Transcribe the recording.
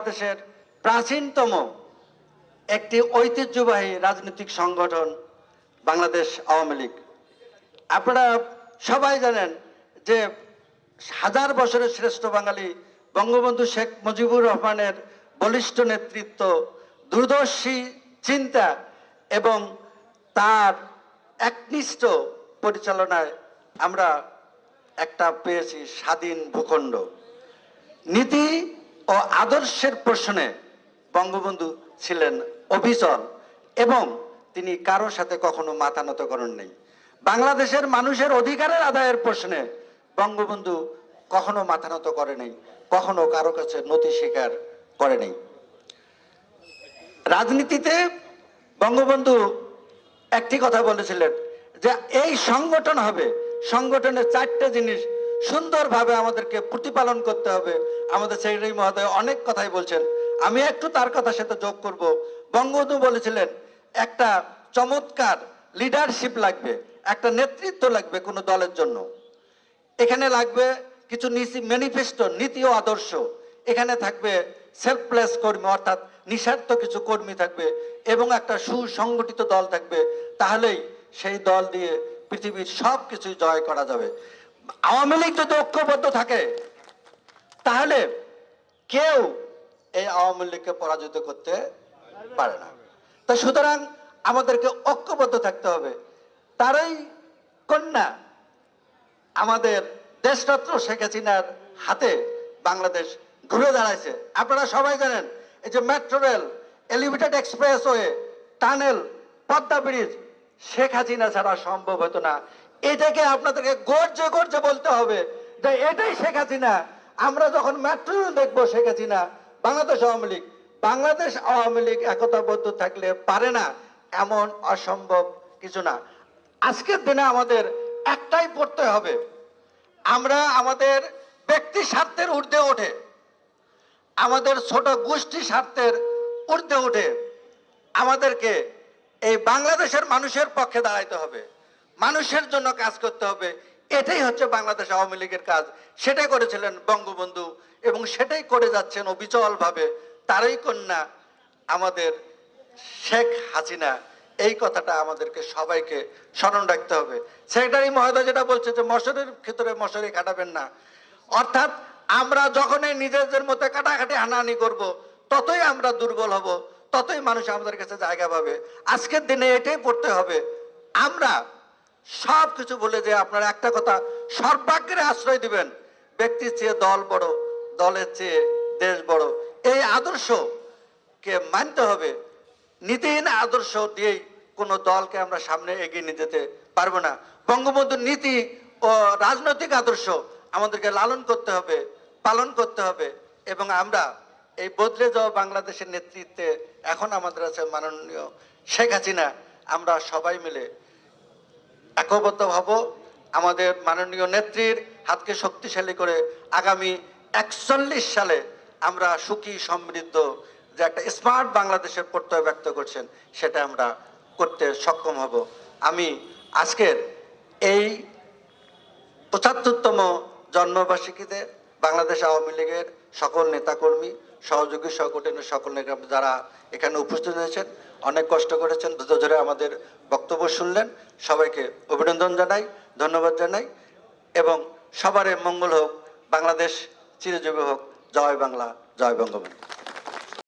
বাংলাদেশের প্রাচীনতম একটি ঐতিহ্যবাহী রাজনৈতিক সংগঠন বাংলাদেশ আওয়ামী লীগ। আপনারা সবাই জানেন যে হাজার বছরের শ্রেষ্ঠ বাঙালি বঙ্গবন্ধু শেখ মুজিবুর রহমানের বলিষ্ঠ নেতৃত্ব, দূরদর্শী চিন্তা এবং তার একনিষ্ঠ পরিচালনায় আমরা একটা পেয়েছি স্বাধীন ভূখণ্ড। নীতি ও আদর্শের প্রশ্নে বঙ্গবন্ধু ছিলেন অবিচল এবং তিনি কারও সাথে কখনো মাথা নত করেন নেই। বাংলাদেশের মানুষের অধিকারের আদায়ের প্রশ্নে বঙ্গবন্ধু কখনো মাথা নত করে নেই, কখনো কারও কাছে নতি স্বীকার করে নেই। রাজনীতিতে বঙ্গবন্ধু একটি কথা বলেছিলেন যে এই সংগঠন হবে, সংগঠনের চারটে জিনিস সুন্দরভাবে আমাদেরকে প্রতিপালন করতে হবে। আমাদের সেক্রেটারি মহোদয় অনেক কথাই বলছেন। আমি একটু তার কথার সাথে যোগ করব। বঙ্গবন্ধু বলেছিলেন, একটা চমৎকার লিডারশিপ লাগবে, একটা নেতৃত্ব লাগবে কোনো দলের জন্য। এখানে লাগবে কিছু ম্যানিফেস্টো নীতি ও আদর্শ। এখানে থাকবে সেলফলেস কর্মী, অর্থাৎ নিঃস্বার্থ কিছু কর্মী থাকবে এবং একটা সুসংগঠিত দল থাকবে। তাহলেই সেই দল দিয়ে পৃথিবীর সব কিছুই জয় করা যাবে। আওয়ামী লীগ যদি ঐক্যবদ্ধ থাকে, তাহলে কেউ এই আওয়ামী লীগকে পরাজিত করতে পারে না। তা সুতরাং আমাদেরকে ঐক্যবদ্ধ থাকতে হবে। তারই কন্যা আমাদের দেশরত্ন শেখ হাসিনার হাতে বাংলাদেশ ঘুরে দাঁড়াইছে। আপনারা সবাই জানেন, এই যে metro rail elevated expressway tunnel Padma bridge, Sheikh Hasina ছাড়া সম্ভব হতো না। এটাকে আপনাদেরকে গর্জে গর্জে বলতে হবে যে এটাই শেখ হাসিনা। আমরা যখন মেট্রো দেখব শেখ হাসিনা, বাংলাদেশ আওয়ামী লীগ, বাংলাদেশ আওয়ামী লীগ একতাবদ্ধ থাকলে পারে না, এমন অসম্ভব কিছু না। আজকের দিনে আমাদের একটাই পড়তে হবে, আমরা আমাদের ব্যক্তি স্বার্থের ঊর্ধ্বে ওঠে, আমাদের ছোট গোষ্ঠী স্বার্থের ঊর্ধ্বে ওঠে, আমাদেরকে এই বাংলাদেশের মানুষের পক্ষে দাঁড়াইতে হবে। মানুষের জন্য কাজ করতে হবে। এটাই হচ্ছে বাংলাদেশ আওয়ামী লীগের কাজ। সেটাই করেছিলেন বঙ্গবন্ধু এবং সেটাই করে যাচ্ছেন অবিচলভাবে তারই কন্যা আমাদের শেখ হাসিনা। এই কথাটা আমাদেরকে সবাইকে স্মরণ রাখতে হবে। সেক্রেটারি মহোদয় যেটা বলছে যে মশারির ক্ষেত্রে মশারি কাটাবেন না। অর্থাৎ আমরা যখনই নিজেদের মধ্যে কাটাকাটি হানাহানি করব, ততই আমরা দুর্বল হব, ততই মানুষ আমাদের কাছে জায়গা পাবে। আজকের দিনে এটাই পড়তে হবে। আমরা সব কিছু বলে যে আপনারা একটা কথা সর্বাগ্রে আশ্রয় দিবেন। ব্যক্তির চেয়ে দল বড়, দলের চেয়ে দেশ বড়। এই আদর্শকে মানতে হবে। নীতিহীন আদর্শ দিয়েই কোনো দলকে আমরা সামনে এগিয়ে নিয়ে যেতে পারব না। বঙ্গবন্ধুর নীতি ও রাজনৈতিক আদর্শ আমাদেরকে লালন করতে হবে, পালন করতে হবে এবং আমরা এই বদলে যাওয়া বাংলাদেশের নেতৃত্বে এখন আমাদের আছে মাননীয় শেখ হাসিনা। আমরা সবাই মিলে একবদ্ধ ভাব আমাদের মাননীয় নেত্রীর হাতকে শক্তিশালী করে আগামী একচল্লিশ সালে আমরা সুখী, সমৃদ্ধ যে একটা স্মার্ট বাংলাদেশের প্রত্যয় ব্যক্ত করছেন, সেটা আমরা করতে সক্ষম হব। আমি আজকের এই পঁচাত্তরতম জন্মবার্ষিকীতে বাংলাদেশ আওয়ামী লীগের সকল নেতাকর্মী, সহযোগী সংগঠনের সকল নেতা যারা এখানে উপস্থিত হয়েছেন, অনেক কষ্ট করেছেন, ধৈর্য ধরে আমাদের বক্তব্য শুনলেন। সবাইকে অভিনন্দন জানাই, ধন্যবাদ জানাই এবং সবারে মঙ্গল হোক, বাংলাদেশ চিরজীবী হোক। জয় বাংলা, জয় বঙ্গবন্ধু।